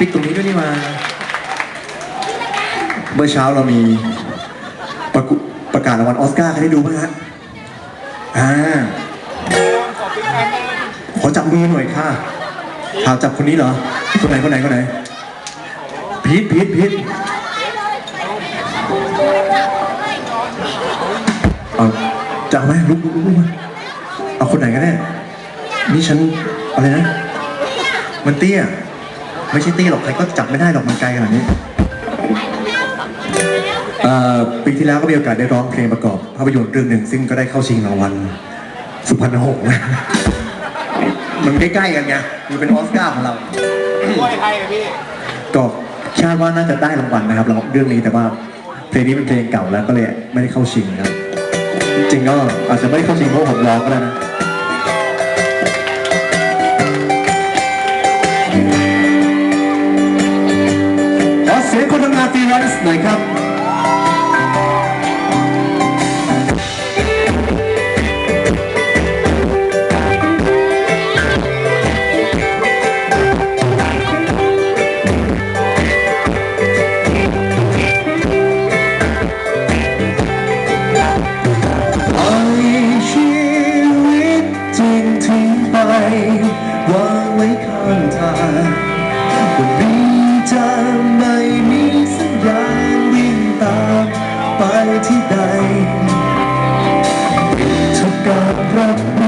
ปิ๊กตรงนี้ด้วยนี่มา เมื่อเช้าเรามีประกุประกาศรางวัลออสการ์ใครได้ดูบ้างฮะอ่าขอจับมือหน่อยค่ะข่าวจับคนนี้เหรอ คนไหนคนไหนคนไหน พีทพีทพีทเอาจะเอาไหมลุกลุกลุกมาเอาคนไหนกันแน่นี่ฉันอะไรนะ มันเตี้ย ไม่ใช่เตี้ยหรอกใครก็จับไม่ได้หรอกมันไกลขนาดนี้ ปีที่แล้วก็มีโอกาสได้ร้องเพลงประกอบ ภาพยนตร์เรื่องหนึ่งซึ่งก็ได้เข้าชิงรางวัลสุพรรณหงส์นะมันใกล้ๆกันไงมันเป็นออสการ์ของเราช่วยใครอะพี่ก็คาดว่าน่าจะได้รางวัลนะครับเราเรื่องนี้แต่ว่าเพลงนี้เป็นเพลงเก่าแล้วก็เลยไม่ได้เข้าชิงนะครับจริงๆก็อาจจะไม่ได้เข้าชิงเพราะผมร้องก็ได้นะขอเสียงคนทำงานฟรีแลนซ์หน่อยครับ วางไว้ข้างทางวันนี้จะไม่มีสัญญาณวิ่งตามไปที่ใดทุกกับรับ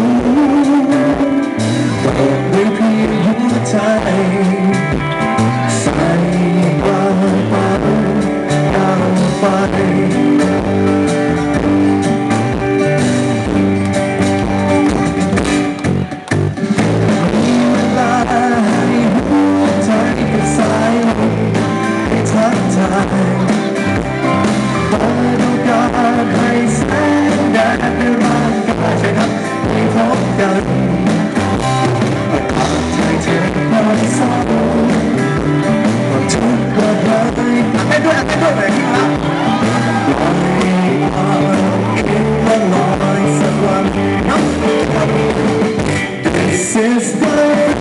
This is the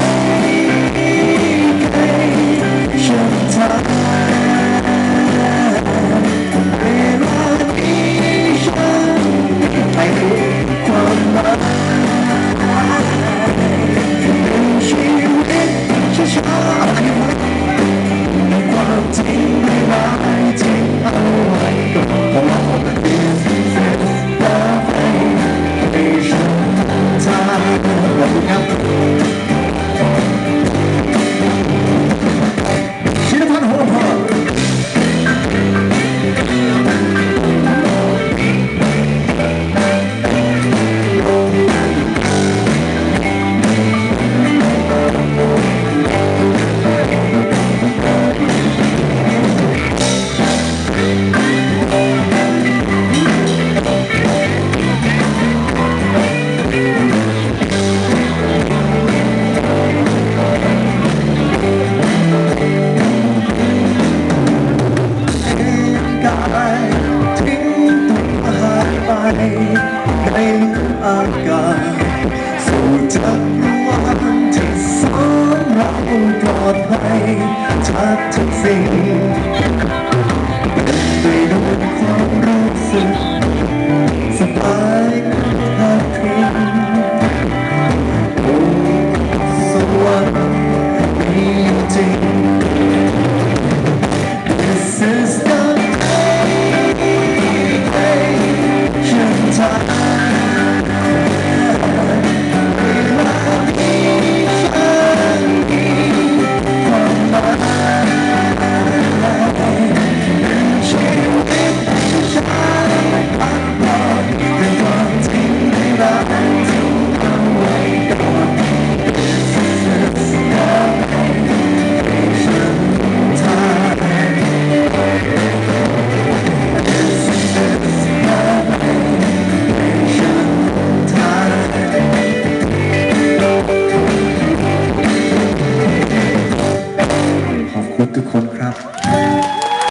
ในลูกอากาศสู่จักรวาลที่สองเราปลอดภัยจากทุกสิ่ง